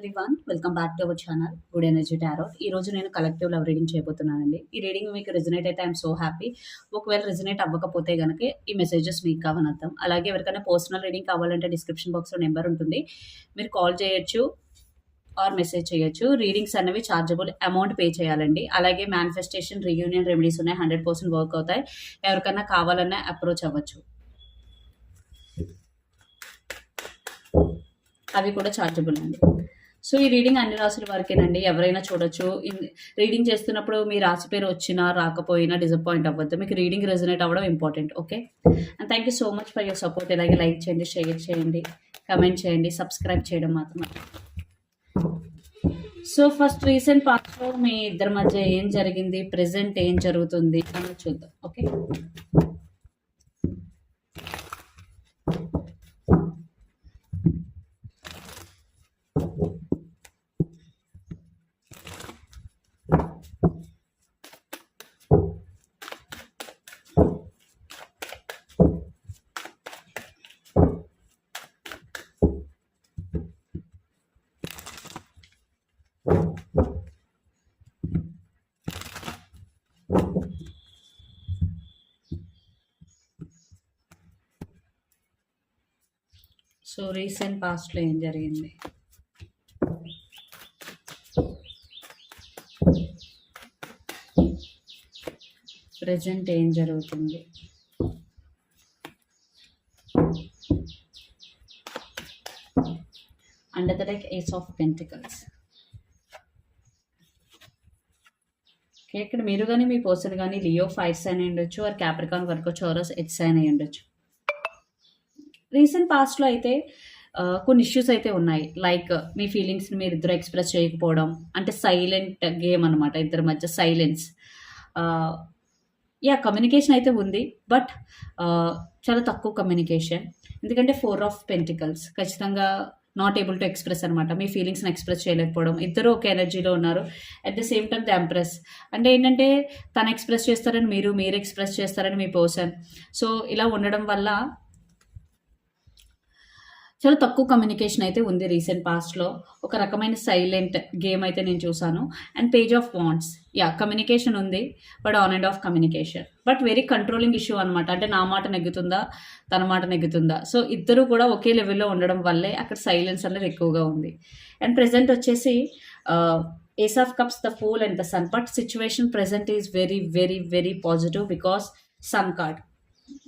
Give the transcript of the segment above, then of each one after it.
Everyone welcome back to our channel good energy tarot ఈ రోజు నేను కలెక్టివ్ లవ్ రీడింగ్ చేయబోతున్నానండి. ఈ రీడింగ్ మీకు రిజనేట్ అయితే ఐఎమ్ సో హ్యాపీ ఒకవేళ రిజనేట్ అవ్వకపోతే కనుక ఈ మెసేజెస్ మీకు కావని అర్థం అలాగే ఎవరికైనా పర్సనల్ రీడింగ్ కావాలంటే డిస్క్రిప్షన్ బాక్స్లో నెంబర్ ఉంటుంది. మీరు కాల్ చేయొచ్చు ఆర్ మెసేజ్ చేయొచ్చు. రీడింగ్స్ అనేవి ఛార్జబుల్ అమౌంట్ పే చేయాలండి. అలాగే మేనిఫెస్టేషన్ రీయూనియన్ రెమెడీస్ ఉన్నాయి. హండ్రెడ్ పర్సెంట్ వర్క్ అవుతాయి. ఎవరికైనా కావాలన్నా అప్రోచ్ అవ్వచ్చు. అవి కూడా చార్జబుల్ అండి. సో ఈ రీడింగ్ అన్ని రాసుల వరకేనండి. ఎవరైనా చూడొచ్చు. రీడింగ్ చేస్తున్నప్పుడు మీ రాశి పేరు వచ్చినా రాకపోయినా డిసప్పాయింట్ అవ్వద్దు. మీకు రీడింగ్ రెజనేట్ అవ్వడం important okay and thank you so much for your support ఇలాగే లైక్ చేయండి షేర్ చేయండి కమెంట్ చేయండి సబ్స్క్రైబ్ చేయడం మాత్రం. సో ఫస్ట్ రీసెంట్ పాస్ట్లో మీ ఇద్దరి మధ్య ఏం జరిగింది? ప్రెసెంట్ ఏం జరుగుతుంది? అని చూద్దాం ఓకే సో రీసెంట్ పాస్ట్లో ఏం జరిగింది? ప్రజెంట్ ఏం జరుగుతుంది? Under the like ace of pentacles ఇక్కడ మీరు కానీ మీ పర్సన్ కానీ లియో ఫైవ్ సైన్ అయ్యి ఉండొచ్చు ఆర్ క్యాప్రికాన్ వరకు చోరస్ ఎయిట్ సైన్ అయి ఉండొచ్చు. రీసెంట్ పాస్ట్లో అయితే కొన్ని ఇష్యూస్ అయితే ఉన్నాయి. లైక్ మీ ఫీలింగ్స్ని మీరు ఇద్దరు ఎక్స్ప్రెస్ చేయకపోవడం అంటే సైలెంట్ గేమ్ అనమాట ఇద్దరి మధ్య సైలెన్స్ యా కమ్యూనికేషన్ అయితే ఉంది బట్ చాలా తక్కువ కమ్యూనికేషన్ ఎందుకంటే ఫోర్ ఆఫ్ పెంటికల్స్ ఖచ్చితంగా నాట్ ఏబుల్ టు ఎక్స్ప్రెస్ అనమాట మీ ఫీలింగ్స్ని ఎక్స్ప్రెస్ చేయలేకపోవడం. ఇద్దరు ఒక ఎనర్జీలో ఉన్నారు. At the same time the empress అంటే ఏంటంటే తను ఎక్స్ప్రెస్ చేస్తారని మీరు మీరు ఎక్స్ప్రెస్ చేస్తారని మీ పర్సన్ సో ఇలా ఉండడం వల్ల చాలా తక్కువ కమ్యూనికేషన్ అయితే ఉంది రీసెంట్ పాస్ట్లో ఒక రకమైన సైలెంట్ గేమ్ అయితే నేను చూసాను. And page of wands yeah communication ఉంది but on and off communication but very controlling issue అనమాట అంటే నా మాట నెగ్గుతుందా తన మాట నెగ్గుతుందా? సో ఇద్దరు కూడా ఒకే లెవెల్లో ఉండడం వల్లే అక్కడ సైలెన్స్ అనేది ఎక్కువగా ఉంది. అండ్ ప్రెసెంట్ వచ్చేసి ace of cups the fool and the sun but situation present is very very very positive because sun card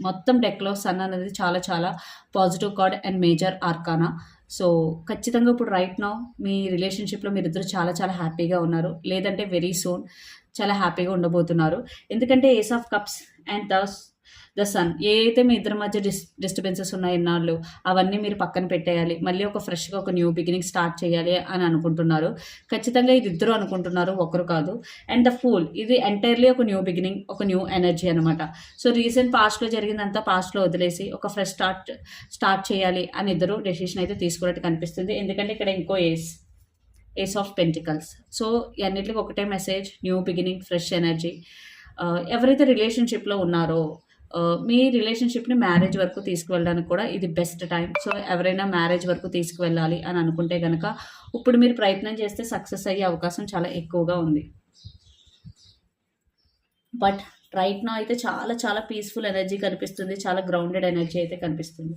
మొత్తం డెక్లో సన్ అనేది చాలా చాలా positive card and major arcana. So ఖచ్చితంగా ఇప్పుడు రైట్ నౌ మీ రిలేషన్షిప్లో మీరిద్దరు చాలా చాలా హ్యాపీగా ఉన్నారు. లేదంటే వెరీ సూన్ చాలా హ్యాపీగా ఉండబోతున్నారు. ఎందుకంటే ace of cups and thus the sun ఏ అయితే మీ ఇద్దరి మధ్య డిస్ డిస్టర్బెన్సెస్ ఉన్నాయి ఇన్నాళ్ళు అవన్నీ మీరు పక్కన పెట్టేయాలి. మళ్ళీ ఒక ఫ్రెష్గా ఒక న్యూ బిగినింగ్ స్టార్ట్ చేయాలి అని అనుకుంటున్నారు. ఖచ్చితంగా ఇది ఇద్దరు అనుకుంటున్నారు ఒకరు కాదు. And the fool. ఇది ఎంటైర్లీ ఒక న్యూ బిగినింగ్ ఒక న్యూ ఎనర్జీ అనమాట సో రీసెంట్ పాస్ట్లో జరిగిందంతా పాస్ట్లో వదిలేసి ఒక ఫ్రెష్ స్టార్ట్ స్టార్ట్ చేయాలి అని ఇద్దరు డెసిషన్ అయితే తీసుకున్నట్టు కనిపిస్తుంది. ఎందుకంటే ఇక్కడ ఇంకో ace ace of pentacles. So అన్నిటికీ ఒకటే message new beginning fresh energy. ఎవరైతే రిలేషన్షిప్లో ఉన్నారో మీ రిలేషన్షిప్ని మ్యారేజ్ వరకు తీసుకువెళ్ళడానికి కూడా ఇది బెస్ట్ టైం. సో ఎవరైనా మ్యారేజ్ వరకు తీసుకువెళ్ళాలి అని అనుకుంటే కనుక ఇప్పుడు మీరు ప్రయత్నం చేస్తే సక్సెస్ అయ్యే అవకాశం చాలా ఎక్కువగా ఉంది. బట్ రైట్ నా అయితే చాలా చాలా పీస్ఫుల్ ఎనర్జీ కనిపిస్తుంది. చాలా గ్రౌండెడ్ ఎనర్జీ అయితే కనిపిస్తుంది.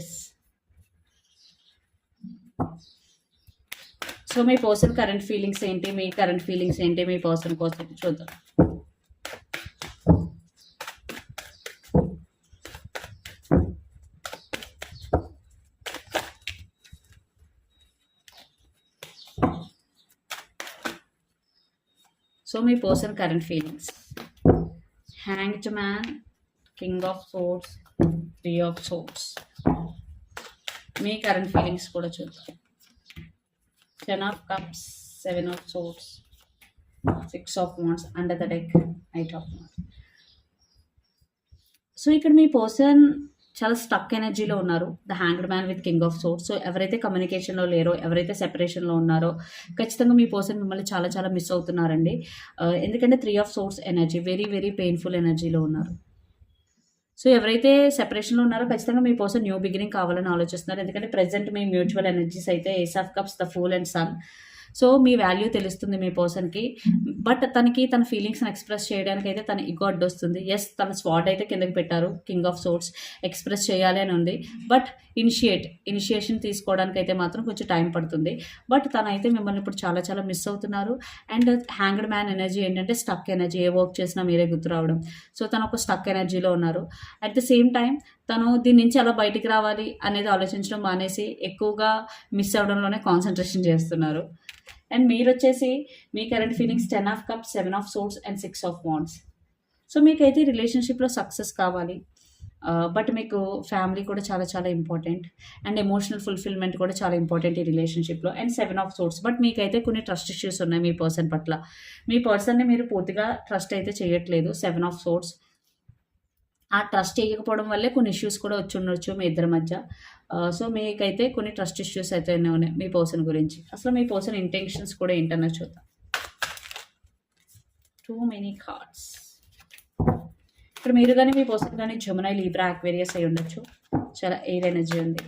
ఎస్ సో మీ పర్సన్ కరెంట్ ఫీలింగ్స్ ఏంటి? మీ కరెంట్ ఫీలింగ్స్ ఏంటి? మీ పర్సన్ కోసం చూద్దాం. So me person current feelings hanged man king of swords three of swords me current feelings కూడా చూద్దాం. Ten of cups seven of swords six of wands under the deck eight of wands so ఇక్కడ మీ person చాలా stuck ఎనర్జీలో ఉన్నారు. The hanged man with king of swords so ఎవరైతే కమ్యూనికేషన్లో లేరో ఎవరైతే సెపరేషన్లో ఉన్నారో ఖచ్చితంగా మీ పర్సన్ మిమ్మల్ని చాలా చాలా మిస్ అవుతున్నారండి. Uh, ఎందుకంటే three of swords energy very very painful ఎనర్జీలో ఉన్నారు. సో ఎవరైతే సెపరేషన్లో ఉన్నారో ఖచ్చితంగా మీ పర్సన్ న్యూ బిగినింగ్ కావాలని ఆలోచిస్తున్నారు. ఎందుకంటే ప్రెసెంట్ మీ మ్యూచువల్ ఎనర్జీస్ అయితే ace of cups the fool and sun so me value తెలుస్తుంది మీ పర్సన్కి బట్ తనకి తన ఫీలింగ్స్ని ఎక్స్ప్రెస్ చేయడానికి అయితే తన ఇగో అడ్డు వస్తుంది ఎస్ తన స్వాడ్ అయితే కిందకి పెట్టారు కింగ్ ఆఫ్ సోర్ట్స్ ఎక్స్ప్రెస్ చేయాలి అని ఉంది. బట్ ఇనిషియేట్ ఇనిషియేషన్ తీసుకోవడానికి అయితే మాత్రం కొంచెం టైం పడుతుంది. బట్ తనైతే మిమ్మల్ని ఇప్పుడు చాలా చాలా మిస్ అవుతున్నారు. అండ్ హ్యాంగ్డ్ మ్యాన్ ఎనర్జీ ఏంటంటే స్టక్ ఎనర్జీ ఏ వర్క్ చేసినా మీరే గుర్తు రావడం సో తను ఒక స్టక్ ఎనర్జీలో ఉన్నారు. అట్ ద సేమ్ టైం తను దీని నుంచి ఎలా బయటికి రావాలి అనేది ఆలోచించడం మానేసి ఎక్కువగా మిస్ అవ్వడంలోనే కాన్సన్ట్రేషన్ చేస్తున్నారు. అండ్ మీరు వచ్చేసి మీ current feelings ten of cup seven of swords and six of wands so మీకైతే రిలేషన్షిప్లో సక్సెస్ కావాలి. Uh, బట్ మీకు ఫ్యామిలీ కూడా చాలా చాలా ఇంపార్టెంట్ అండ్ ఎమోషనల్ ఫుల్ఫిల్మెంట్ కూడా చాలా ఇంపార్టెంట్ ఈ రిలేషన్షిప్లో and seven of swords but మీకైతే కొన్ని ట్రస్ట్ ఇష్యూస్ ఉన్నాయి మీ పర్సన్ పట్ల. మీ పర్సన్ని మీరు పూర్తిగా ట్రస్ట్ అయితే చేయట్లేదు సెవెన్ ఆఫ్ సోర్స్ ఆ ట్రస్ట్ చేయకపోవడం వల్లే కొన్ని ఇష్యూస్ కూడా వచ్చి ఉండొచ్చు మీ ఇద్దరి మధ్య. సో మీకైతే కొన్ని ట్రస్ట్ ఇష్యూస్ అయితే ఉన్నాయి మీ పర్సన్ గురించి. అసలు మీ పర్సన్ ఇంటెన్షన్స్ కూడా ఏంటన్నా చూద్దాం. టూ మెనీ కార్డ్స్ ఇక్కడ మీరు కానీ మీ పర్సన్ కానీ జమునై లీబ్రా యాక్వేరియస్ అయి ఉండొచ్చు. చాలా ఎయిర్ ఎనర్జీ ఉంది.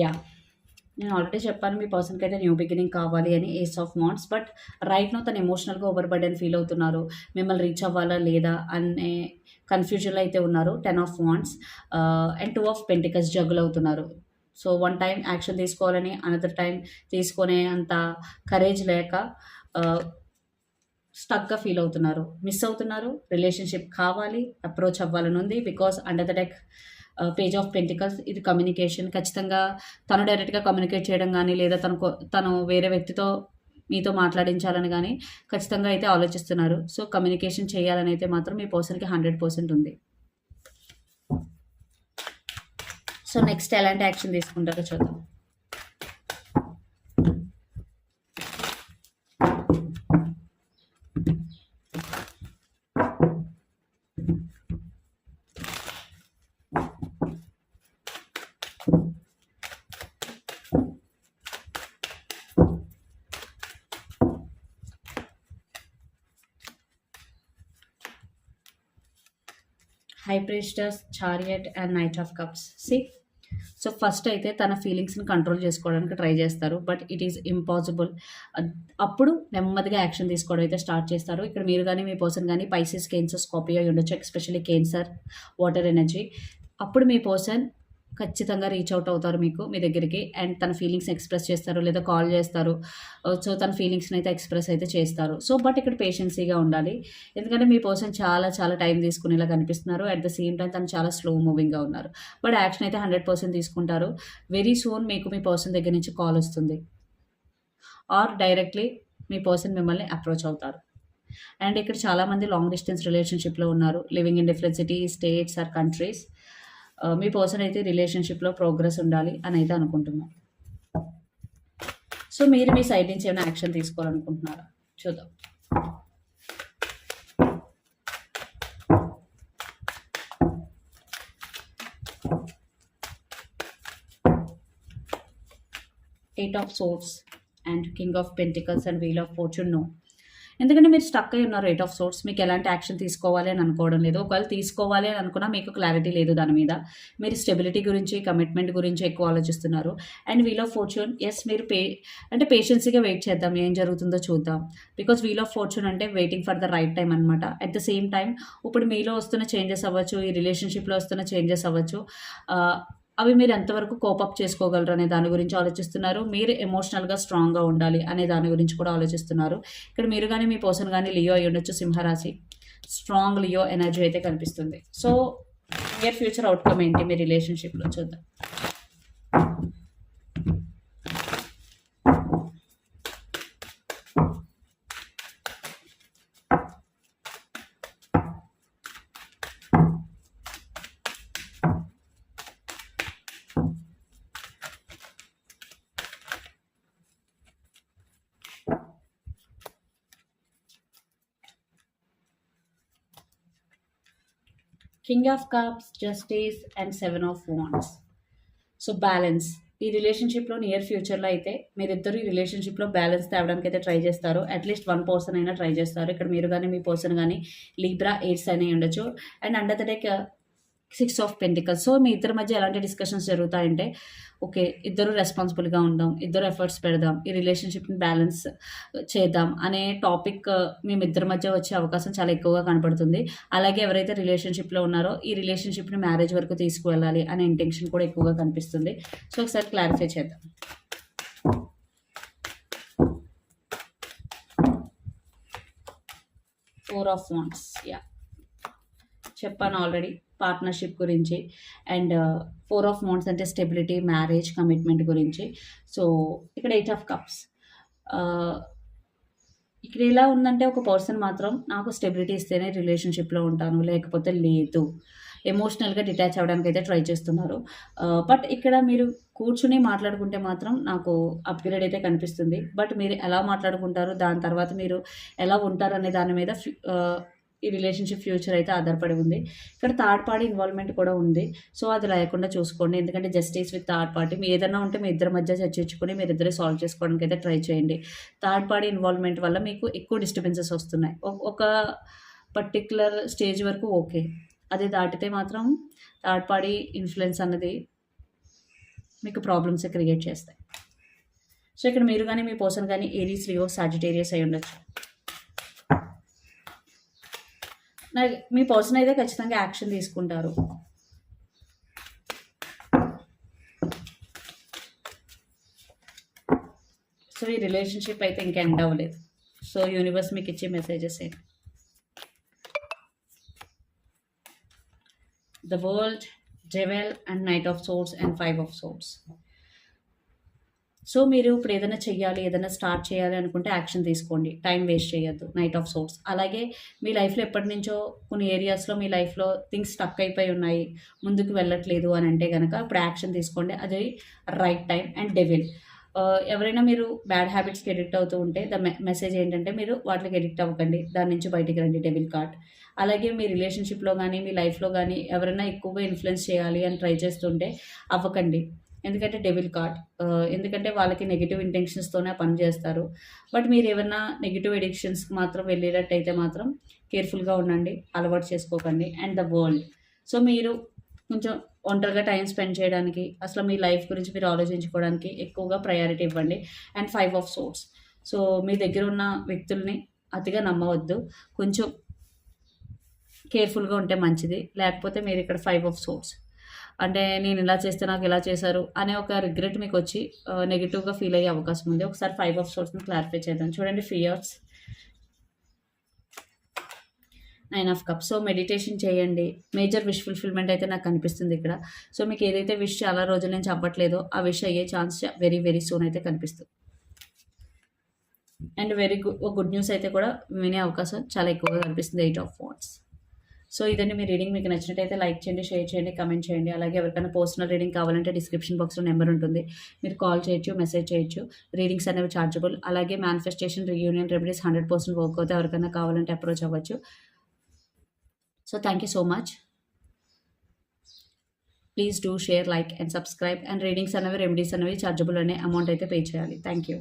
యా నేను ఆల్రెడీ చెప్పాను మీ పర్సన్కి అయితే న్యూ బిగినింగ్ కావాలి అని ace of wands but right now తను ఎమోషనల్గా ఓవర్ బర్డెన్ ఫీల్ అవుతున్నారు. మిమ్మల్ని రీచ్ అవ్వాలా లేదా అనే కన్ఫ్యూజన్లో అయితే ఉన్నారు. Ten of wands and two of pentacles జగ్గులు అవుతున్నారు. సో వన్ టైం యాక్షన్ తీసుకోవాలని అనదర్ టైం తీసుకునే అంత కరేజ్ లేక uh, స్టక్గా ఫీల్ అవుతున్నారు. మిస్ అవుతున్నారు. రిలేషన్షిప్ కావాలి అప్రోచ్ అవ్వాలని ఉంది because under the deck page of pentacles ఇది కమ్యూనికేషన్. ఖచ్చితంగా తను డైరెక్ట్గా కమ్యూనికేట్ చేయడం కానీ లేదా తను తను వేరే వ్యక్తితో మీతో మాట్లాడించాలని కానీ ఖచ్చితంగా అయితే ఆలోచిస్తున్నారు. సో కమ్యూనికేషన్ చేయాలని అయితే మాత్రం మీ పర్సన్కి హండ్రెడ్ పర్సెంట్ ఉంది. సో నెక్స్ట్ ఎలాంటి యాక్షన్ తీసుకుంటారో చూద్దాం. High chariot and knight of cups see so first అయితే తన ఫీలింగ్స్ని కంట్రోల్ చేసుకోవడానికి ట్రై చేస్తారు. బట్ ఇట్ ఈస్ ఇంపాసిబుల్ అప్పుడు నెమ్మదిగా యాక్షన్ తీసుకోవడం అయితే స్టార్ట్ చేస్తారు. ఇక్కడ మీరు కానీ మీ పర్సన్ కానీ పైసెస్ కేన్సర్ స్కాపియో ఉండొచ్చు ఎస్పెషల్లీ కేన్సర్ వాటర్ ఎనర్జీ అప్పుడు మీ పర్సన్ ఖచ్చితంగా రీచ్ అవుట్ అవుతారు మీకు మీ దగ్గరికి అండ్ తన ఫీలింగ్స్ ఎక్స్ప్రెస్ చేస్తారు లేదా కాల్ చేస్తారు. Uh, సో తన ఫీలింగ్స్ని అయితే ఎక్స్ప్రెస్ అయితే చేస్తారు. సో బట్ ఇక్కడ పేషెన్సీగా ఉండాలి. ఎందుకంటే మీ పర్సన్ చాలా చాలా టైం తీసుకునేలా కనిపిస్తున్నారు. అట్ ద సేమ్ టైం తను చాలా స్లో మూవింగ్గా ఉన్నారు. బట్ యాక్షన్ అయితే హండ్రెడ్ పర్సెంట్ తీసుకుంటారు. వెరీ సూన్ మీకు మీ పర్సన్ దగ్గర నుంచి కాల్ వస్తుంది. ఆర్ డైరెక్ట్లీ మీ పర్సన్ మిమ్మల్ని అప్రోచ్ అవుతారు. అండ్ ఇక్కడ చాలామంది లాంగ్ డిస్టెన్స్ రిలేషన్షిప్లో ఉన్నారు. Living in different city states or countries me person అయితే రిలేషన్షిప్లో ప్రోగ్రెస్ ఉండాలి అని అయితే అనుకుంటున్నాం. సో మీరు మీ సైడ్ నుంచి ఏమైనా యాక్షన్ తీసుకోవాలనుకుంటున్నారా? చూద్దాం. Eight of swords and king of pentacles and wheel of fortune no ఎందుకంటే మీరు స్టక్ అయి ఉన్నారు రేట్ ఆఫ్ సోర్స్ మీకు ఎలాంటి యాక్షన్ తీసుకోవాలి అని అనుకోవడం లేదు. ఒకవేళ తీసుకోవాలి అని అనుకున్నా మీకు క్లారిటీ లేదు దాని మీద. మీరు స్టెబిలిటీ గురించి కమిట్మెంట్ గురించి ఎక్కువ ఆలోచిస్తున్నారు. And wheel of fortune yes మీరు పే అంటే పేషెన్సీగా వెయిట్ చేద్దాం. ఏం జరుగుతుందో చూద్దాం. బికాస్ వీల్ ఆఫ్ ఫార్చ్యూన్ అంటే waiting for the right time అనమాట అట్ ద సేమ్ టైం ఇప్పుడు మీలో వస్తున్న చేంజెస్ అవ్వచ్చు ఈ రిలేషన్షిప్లో వస్తున్న చేంజెస్ అవ్వచ్చు uh, అవి మీరు ఎంతవరకు కోపప్ చేసుకోగలరు అనే దాని గురించి ఆలోచిస్తున్నారు. మీరు ఎమోషనల్గా స్ట్రాంగ్గా ఉండాలి అనే దాని గురించి కూడా ఆలోచిస్తున్నారు. ఇక్కడ మీరు కానీ మీ పర్సన్ కానీ లియో అయి ఉండొచ్చు సింహరాశి. స్ట్రాంగ్ లియో ఎనర్జీ అయితే కనిపిస్తుంది. సో నియర్ ఫ్యూచర్ అవుట్కమ్ ఏంటి మీ రిలేషన్షిప్లో చూద్దాం. King of cups justice and seven of wands so balance ఈ రిలేషన్షిప్లో నియర్ ఫ్యూచర్లో అయితే మీరిద్దరు ఈ రిలేషన్షిప్లో బ్యాలెన్స్ తేవడానికి అయితే ట్రై చేస్తారు. అట్లీస్ట్ వన్ పర్సన్ అయినా ట్రై చేస్తారు. ఇక్కడ మీరు కానీ మీ పర్సన్ కానీ లీబ్రా ఎయిట్స్ అనే ఉండొచ్చు. And under the deck six of pentacles. So మీ ఇద్దరి మధ్య ఎలాంటి డిస్కషన్స్ జరుగుతాయంటే ఓకే ఇద్దరు రెస్పాన్సిబుల్గా ఉందాం ఇద్దరు ఎఫర్ట్స్ పెడదాం ఈ రిలేషన్షిప్ని బ్యాలెన్స్ చేద్దాం అనే టాపిక్ uh, మేము ఇద్దరి మధ్య వచ్చే అవకాశం చాలా ఎక్కువగా కనపడుతుంది. అలాగే ఎవరైతే రిలేషన్షిప్లో ఉన్నారో ఈ రిలేషన్షిప్ని మ్యారేజ్ వరకు తీసుకువెళ్ళాలి అనే ఇంటెన్షన్ కూడా ఎక్కువగా కనిపిస్తుంది. సో ఒకసారి క్లారిఫై చేద్దాం. ఫోర్ ఆఫ్ వాన్స్ యా చెప్పాను ఆల్రెడీ పార్ట్నర్షిప్ గురించి and uh, four of wands అంటే స్టెబిలిటీ మ్యారేజ్ కమిట్మెంట్ గురించి. సో ఇక్కడ ఎయిట్ ఆఫ్ కప్స్. Uh, ఇక్కడ ఎలా ఉందంటే ఒక పర్సన్ మాత్రం నాకు స్టెబిలిటీ ఇస్తేనే రిలేషన్షిప్లో ఉంటాను లేకపోతే లేదు. ఎమోషనల్గా డిటాచ్ అవ్వడానికి అయితే ట్రై చేస్తున్నారు. Uh, బట్ ఇక్కడ మీరు కూర్చుని మాట్లాడుకుంటే మాత్రం నాకు అప్గ్రేడ్ అయితే కనిపిస్తుంది. బట్ మీరు ఎలా మాట్లాడుకుంటారు దాని తర్వాత మీరు ఎలా ఉంటారు అనే దాని మీద ఈ రిలేషన్షిప్ ఫ్యూచర్ అయితే ఆధారపడి ఉంది. ఇక్కడ థర్డ్ పార్టీ ఇన్వాల్వ్మెంట్ కూడా ఉంది. సో అది లేకుండా చూసుకోండి. ఎందుకంటే జస్టిస్ విత్ థర్డ్ పార్టీ. మీ ఏదైనా ఉంటే మీ ఇద్దరి మధ్య చర్చించుకొని మీరు ఇద్దరే సాల్వ్ చేసుకోవడానికి అయితే ట్రై చేయండి. థర్డ్ పార్టీ ఇన్వాల్వ్మెంట్ వల్ల మీకు ఎక్కువ డిస్టర్బెన్సెస్ వస్తున్నాయి. ఒక పర్టిక్యులర్ స్టేజ్ వరకు ఓకే. అది దాటితే మాత్రం థర్డ్ పార్టీ ఇన్ఫ్లుయెన్స్ అన్నది మీకు ప్రాబ్లమ్స్ క్రియేట్ చేస్తాయి. సో ఇక్కడ మీరు కానీ మీ పర్సన్ కానీ ఏరీస్ రియో సాజిటేరియస్ అయి ఉండొచ్చు నాకు మీ పర్సన్ అయితే ఖచ్చితంగా యాక్షన్ తీసుకుంటారు. సో ఈ రిలేషన్షిప్ అయితే ఇంకా ఎండ్ అవ్వలేదు. సో యూనివర్స్ మీకు ఇచ్చే మెసేజెస్ ఏంటి? The world jewel and knight of swords and five of swords so మీరు ఇప్పుడు ఏదైనా చెయ్యాలి ఏదైనా స్టార్ట్ చేయాలి అనుకుంటే యాక్షన్ తీసుకోండి. టైం వేస్ట్ చేయొద్దు. నైట్ ఆఫ్ సోర్స్ అలాగే మీ లైఫ్లో ఎప్పటి నుంచో కొన్ని ఏరియాస్లో మీ లైఫ్లో థింగ్స్ స్టక్ అయిపోయి ఉన్నాయి. ముందుకు వెళ్ళట్లేదు అని అంటే కనుక ఇప్పుడు యాక్షన్ తీసుకోండి. అది రైట్ టైం అండ్ డెవిల్ ఎవరైనా మీరు బ్యాడ్ హ్యాబిట్స్కి ఎడిక్ట్ అవుతూ ఉంటే ద మెసేజ్ ఏంటంటే మీరు వాటికి ఎడిక్ట్ అవ్వకండి. దాని నుంచి బయటికి రండి డెవిల్ కార్డ్ అలాగే మీ రిలేషన్షిప్లో కానీ మీ లైఫ్లో కానీ ఎవరైనా ఎక్కువగా ఇన్ఫ్లుయెన్స్ చేయాలి అని ట్రై చేస్తుంటే అవ్వకండి. ఎందుకంటే డెవిల్ కార్డ్ ఎందుకంటే వాళ్ళకి నెగిటివ్ ఇంటెన్షన్స్తోనే పని చేస్తారు. బట్ మీరు ఏమైనా నెగిటివ్ ఎడిక్షన్స్కి మాత్రం వెళ్ళేటట్టయితే మాత్రం కేర్ఫుల్గా ఉండండి అలవాటు చేసుకోకండి అండ్ ద వరల్డ్ సో మీరు కొంచెం ఒంటరిగా టైం స్పెండ్ చేయడానికి అసలు మీ లైఫ్ గురించి మీరు ఆలోచించుకోవడానికి ఎక్కువగా ప్రయారిటీ ఇవ్వండి. And five of swords so మీ దగ్గర ఉన్న వ్యక్తుల్ని అతిగా నమ్మవద్దు. కొంచెం కేర్ఫుల్గా ఉంటే మంచిది. లేకపోతే మీరు ఇక్కడ ఫైవ్ ఆఫ్ సోర్స్ అంటే నేను ఇలా చేస్తే నాకు ఇలా చేశారు అనే ఒక రిగ్రెట్ మీకు వచ్చి నెగిటివ్గా ఫీల్ అయ్యే అవకాశం ఉంది. ఒకసారి ఫైవ్ ఆఫ్ సోర్స్ని క్లారిఫై చేద్దాం. చూడండి fears nine of cup so meditation చేయండి. మేజర్ విష్ ఫుల్ఫిల్మెంట్ అయితే నాకు కనిపిస్తుంది ఇక్కడ. సో మీకు ఏదైతే విష్ చాలా రోజుల నుంచి అవ్వట్లేదో ఆ విష్ అయ్యే ఛాన్స్ వెరీ వెరీ సూన్ అయితే కనిపిస్తుంది. And very good good news అయితే కూడా వినే అవకాశం చాలా ఎక్కువగా కనిపిస్తుంది. ఎయిట్ ఆఫ్ ఫోన్స్ సో ఇదండి మీ రీడింగ్. మీకు నచ్చినట్టయితే లైక్ చేయండి షేర్ చేయండి కమెంట్ చేయండి. అలాగే ఎవరికైనా పర్సనల్ రీడింగ్ కావాలంటే డిస్క్రిప్షన్ బాక్స్లో నెంబర్ ఉంటుంది. మీరు కాల్ చేయొచ్చు మెసేజ్ చేయొచ్చు. రీడింగ్స్ అనేవి చార్జబుల్. అలాగే manifestation reunion remedies hundred percent work అవుతే ఎవరికైనా కావాలంటే అప్రోచ్ అవ్వచ్చు. So thank you so much please do share like and subscribe and readings అనేవి రెమెడీస్ అనేవి చార్జబుల్ అనే అమౌంట్ అయితే పే చేయాలి. Thank you